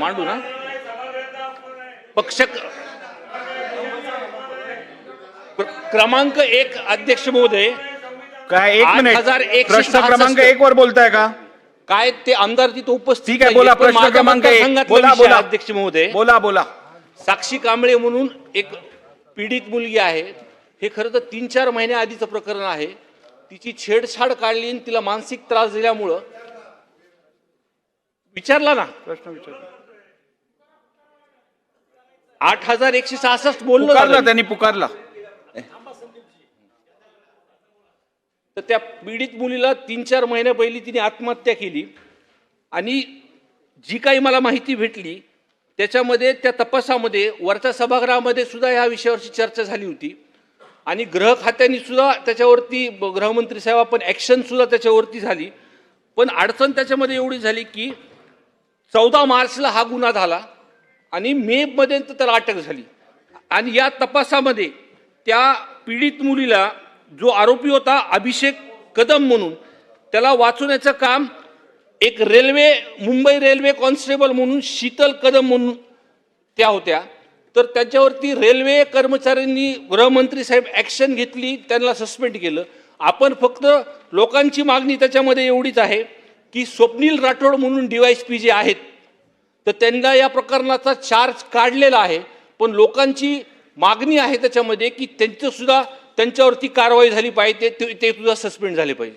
मांडू ना? पक्ष क्रमांक एक अध्यक्ष महोदय. काय एक मिनिट. हजार एकशे प्रश्न. क्रमांक एक वर बोलताय का? काय ते आमदार तिथे उपस्थित आहे बोला प्रश्न क्रमांक एक. बोला बोला. अध्यक्ष महोदय. बोला बोला. साक्षी कांबळे म्हणून एक पीडित मुलगी आहे. हे खरं तर तीन चार महिन्या आधीचं प्रकरण आहे. तिची छेडछाड काढली आणि तिला मानसिक त्रास दिल्यामुळं विचारला ना. प्रश्न विचार आठ हजार एकशे सहासष्ट बोललो पुकारला. त्यांनी पुकारला. तर त्या पीडित मुलीला तीन चार महिन्या पहिली तिने आत्महत्या केली. आणि जी काही मला माहिती भेटली त्याच्यामध्ये त्या तपासामध्ये वरच्या सभागृहामध्ये सुद्धा ह्या विषयावरची चर्चा झाली होती. आणि गृह खात्याने सुद्धा त्याच्यावरती गृहमंत्री साहेब आपण ॲक्शन सुद्धा त्याच्यावरती झाली. पण अडचण त्याच्यामध्ये एवढी झाली की चौदा मार्चला हा गुन्हा झाला. आणि मेमध्ये तर त्याला अटक झाली. आणि या तपासामध्ये त्या पीडित मुलीला जो आरोपी होता अभिषेक कदम म्हणून त्याला वाचवण्याचं काम एक रेल्वे मुंबई रेल्वे कॉन्स्टेबल म्हणून शीतल कदम म्हणून त्या होत्या. तर त्याच्यावरती रेल्वे कर्मचाऱ्यांनी गृहमंत्री साहेब ॲक्शन घेतली त्यांना सस्पेंड केलं. आपण फक्त लोकांची मागणी त्याच्यामध्ये एवढीच आहे की स्वप्नील राठोड म्हणून डी वायस पी जे आहेत तर त्यांना या प्रकरणाचा चार्ज काढलेला आहे. पण लोकांची मागणी आहे त्याच्यामध्ये की त्यांचंसुद्धा त्यांच्यावरती कारवाई झाली पाहिजे ते ते सुद्धा सस्पेंड झाले पाहिजे.